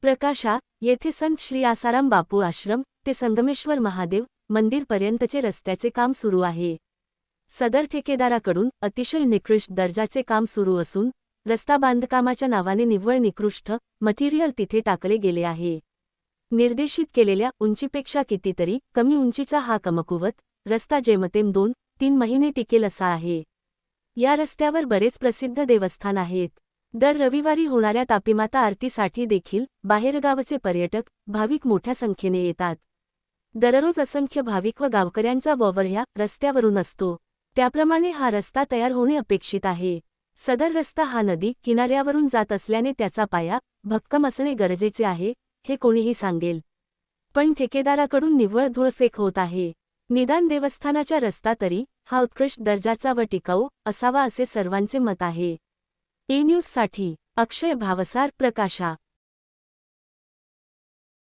प्रकाशा येथे संत श्री आसाराम बापू आश्रम ते संगमेश्वर महादेव मंदिरपर्यंतचे रस्त्याचे काम सुरू आहे. सदर ठेकेदाराकडून अतिशय निकृष्ट दर्जाचे काम सुरू असून रस्ता बांधकामाच्या नावाने निव्वळ निकृष्ट मटेरियल तिथे टाकले गेले आहे. निर्देशित केलेल्या उंचीपेक्षा कितीतरी कमी उंचीचा हा कमकुवत रस्ता जेमतेम दोन तीन महिने टिकेल असा आहे. या रस्त्यावर बरेच प्रसिद्ध देवस्थान आहेत. दर रविवारी होणाऱ्या तापीमाता आरतीसाठी देखील बाहेरगावचे पर्यटक भाविक मोठ्या संख्येने येतात. दररोज असंख्य भाविक व गावकऱ्यांचा वावर ह्या रस्त्यावरून असतो. त्याप्रमाणे हा रस्ता तयार होणे अपेक्षित आहे. सदर रस्ता हा नदी किनाऱ्यावरून जात असल्याने त्याचा पाया भक्कम असणे गरजेचे आहे हे कोणीही सांगेल. पण ठेकेदाराकडून निव्वळ धूळफेक होत आहे. निदान देवस्थानाच्या रस्ता तरी हा उत्कृष्ट दर्जाचा व टिकाऊ असावा असे सर्वांचे मत आहे. ए न्यूजसाठी अक्षय भावसार प्रकाशा.